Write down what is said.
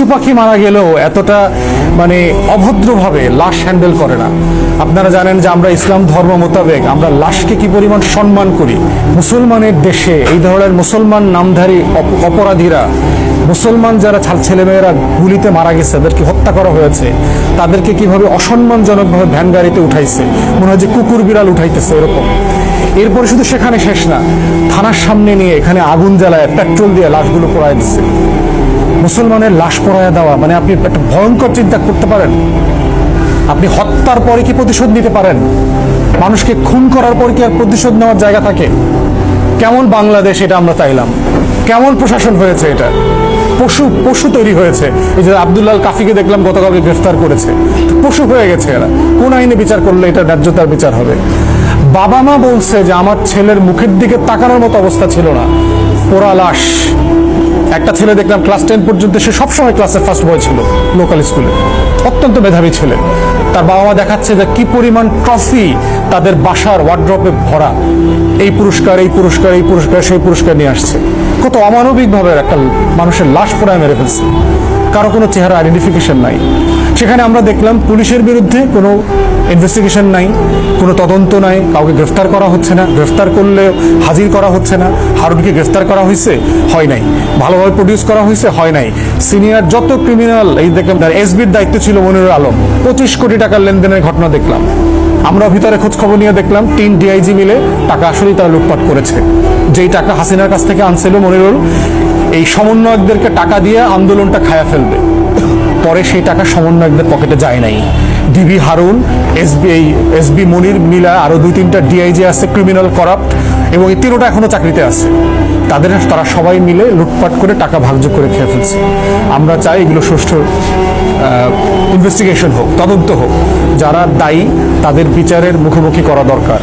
পশু পাখি মারা গেলেও এতটা মানে অভদ্রভাবে লাশ হ্যান্ডেল করে না। আপনারা জানেন যে আমরা ইসলাম ধর্ম মোতাবেক আমরা লাশকে কি পরিমাণ সম্মান করি? মুসলমানের দেশে এই ধরনের মুসলমান নামধারী অপরাধীরা, মুসলমান যারা ছাল- ছেলেমেয়েরা গুলিতে মারা গেছে, তাদেরকে হত্যা করা হয়েছে, তাদেরকে কীভাবে অসম্মানজনকভাবে ভ্যান গাড়িতে উঠাইছে? মনে হয় যে কুকুর বিড়াল উঠাইতেছে এরকম। এরপরে শুধু সেখানে শেষ না, থানার সামনে নিয়ে এখানে আগুন জ্বালায়, পেট্রোল দিয়ে লাশগুলো পোড়ায় দিচ্ছে মুসলমানের লাশ পোড়ায় দেওয়া মানে আপনি একটা ভয়ঙ্কর চিন্তা করতে পারেন। আপনি হত্যার পরে কি প্রতিশোধ নিতে পারেন? মানুষকে খুন করার পর কি আর প্রতিশোধ নেওয়ার জায়গা থাকে? কেমন বাংলাদেশ এটা আমরা চাইলাম? কেমন প্রশাসন হয়েছে এটা? পশু পশু তৈরি হয়েছে। এই যে আব্দুল্লাল কাফিকে দেখলাম গতকালকে গ্রেফতার করেছে। পশু হয়ে গেছে এরা। কোন আইনে বিচার করলে এটা ন্যায্যতার বিচার হবে? বাবা মা বলছে যে আমার ছেলের মুখের দিকে তাকানোর মতো অবস্থা ছিল না। পোড়া লাশ। একটা ছেলে দেখলাম ক্লাস টেন পর্যন্ত সে সবসময় ক্লাসে ফার্স্ট বয় ছিল লোকাল স্কুলে অত্যন্ত মেধাবী ছেলে। তার বাবা মা দেখাচ্ছে যে কি পরিমাণ ট্রফি তাদের বাসার ওয়ার্ড্রপে ভরা। এই পুরস্কার এই পুরস্কার এই পুরস্কার, সেই পুরস্কার নিয়ে আসছে। কত অমানবিকভাবে একটা মানুষের লাশ পোড়ায় মেরে ফেলছে। কারও কোনো চেহারা আইডেন্টিফিকেশন নাই। সেখানে আমরা দেখলাম পুলিশের বিরুদ্ধে কোনো ইনভেস্টিগেশন নাই, কোনো তদন্ত নাই, কাউকে গ্রেফতার করা হচ্ছে না। গ্রেফতার করলে হাজির করা হচ্ছে না। হারুনকে গ্রেফতার করা হয়েছে, হয় নাই। ভালোভাবে প্রডিউস করা হয়েছে, হয় নাই। সিনিয়র যত ক্রিমিনাল এই দেখলাম তার এসবির দায়িত্ব ছিল মনিরুল আলম। পঁচিশ কোটি টাকার লেনদেনের ঘটনা দেখলাম। আমরা ভিতরে খোঁজ খবর নিয়ে দেখলাম, তিন ডিআইজি মিলে টাকা আসলেই তারা লুটপাট করেছে। যেই টাকা হাসিনার কাছ থেকে আনছিল মনিরুল, এই সমন্বয়কদেরকে টাকা দিয়ে আন্দোলনটা খায়া ফেলবে। পরে সেই টাকা সমন্বয়কদের পকেটে যায় নাই। DB Harun, SBI, SB Monir মিলা আরও দুই তিনটা ডিআইজি আছে, ক্রিমিনাল করাপ্ট, এবং এই তিনোটা এখনও চাকরিতে আছে। তাদের তারা সবাই মিলে লুটপাট করে টাকা ভাগযোগ করে খেয়ে ফেলছে। আমরা চাই এগুলো সুষ্ঠু ইনভেস্টিগেশন হোক, তদন্ত হোক। যারা দায়ী, তাদের বিচারের মুখোমুখি করা দরকার।